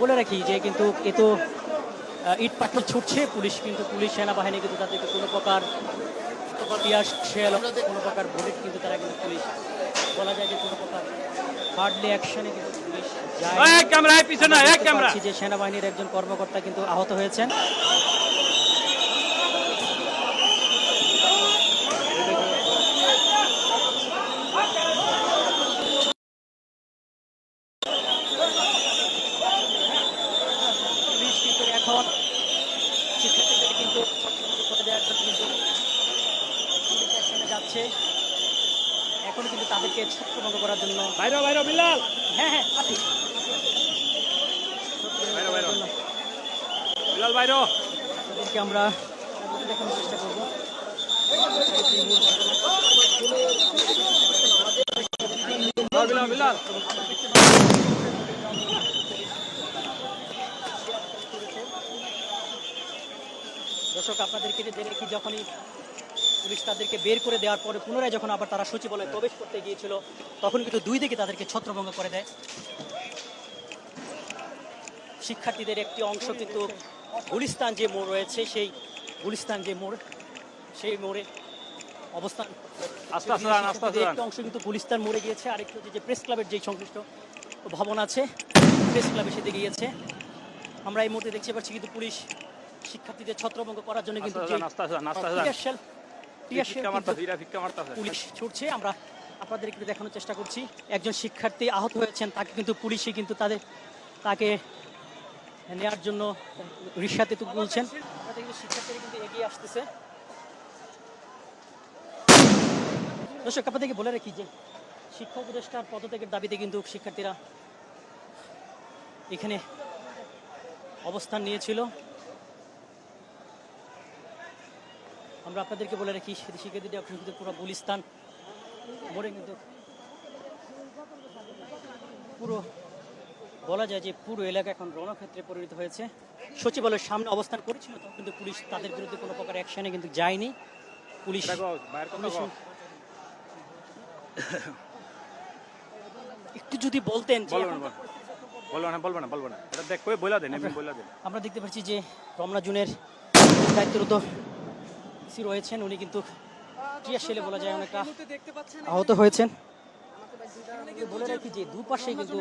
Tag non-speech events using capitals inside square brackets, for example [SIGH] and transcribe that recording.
বলে রাখি যে কিন্তু এ তো ইট পাটকেল ছুটছে পুলিশ কিন্তু পুলিশ সেনাবাহিনী কিন্তু তাদেরকে কোনো প্রকার শেল কোনো প্রকার বুলেট কিন্তু তারা কিন্তু পুলিশ বলা যায় যে কোনো প্রকার হার্ডলি অ্যাকশনে কিন্তু পুলিশ যায়। যে সেনাবাহিনীর একজন কর্মকর্তা কিন্তু আহত হয়েছেন পুলিশ কিন্তু এখন শিক্ষার্থীদের কিন্তু সচেতন করে দেওয়ার জন্য কিন্তু যাচ্ছে। এখন কিন্তু তাদেরকে ছত্রভঙ্গ করার জন্য। বাইরে বাইরে বিলাল হ্যাঁ হ্যাঁ বিলাল বাইরে তাদেরকে আমরা দেখানোর চেষ্টা করব। বিলাল বিলাল দর্শক আপনাদেরকে যে দেখি যখনই পুলিশ তাদেরকে বের করে দেওয়ার পরে পুনরায় যখন আবার তারা সচিবালয়ে প্রবেশ করতে গিয়েছিল তখন কিন্তু দুই দিকে তাদেরকে ছত্রভঙ্গ করে দেয়। শিক্ষার্থীদের একটি অংশ কিন্তু গুলিস্তান যে মোড় রয়েছে সেই গুলিস্তান যে মোড় সেই মোড়ে অবস্থান। একটি অংশ কিন্তু গুলিস্তান মোড়ে গিয়েছে। আরেকটি হচ্ছে যে প্রেস ক্লাবের যে সংশ্লিষ্ট ভবন আছে প্রেস ক্লাবে সেদিকে গিয়েছে। আমরা এই মুহূর্তে দেখতে পাচ্ছি কিন্তু পুলিশ শিক্ষার্থীদের ছত্রভঙ্গ করার জন্য কিন্তু কিন্তু পুলিশ ছুটছে। আমরা আপনাদের একটু দেখানোর চেষ্টা করছি। একজন শিক্ষার্থী আহত হয়েছেন তাকে কিন্তু পুলিশই কিন্তু তাদের তাকে নেওয়ার জন্য রিক্সাতে তো বলছেন কিন্তু শিক্ষার্থীরা কিন্তু এগিয়ে আসতেছে। দর্শক আপনাদেরকে বলে রাখি যে শিক্ষা উপদেষ্টার পদত্যাগের দাবিতে কিন্তু শিক্ষার্থীরা এখানে অবস্থান নিয়েছিল। আমরা আপনাদেরকে বলে রাখি শিক্ষার্থীদের এখন কিন্তু পুরো গুলিস্তান। মোড়ে কিন্তু পুরো বলা যায় যে পুরো এলাকা এখন রণক্ষেত্রে পরিণত হয়েছে। সচিবালয়ের সামনে অবস্থান করেছিল তখন কিন্তু পুলিশ তাদের বিরুদ্ধে কোনো প্রকার অ্যাকশনে কিন্তু যায়নি। পুলিশ। [COUGHS] একটু যদি বলতেন বলব না বলব না। বলব না বলব না এটা দেখ বইলা দেন বইলা দেন। আমরা দেখতে পাচ্ছি যে রমনা জুনের দায়িত্বরত সি রয়েছেন উনি কিন্তু ক্রিয়াশীলে বলা যায় অনেকটা আহত হয়েছেন। বলে রাখি যে দুপাশে কিন্তু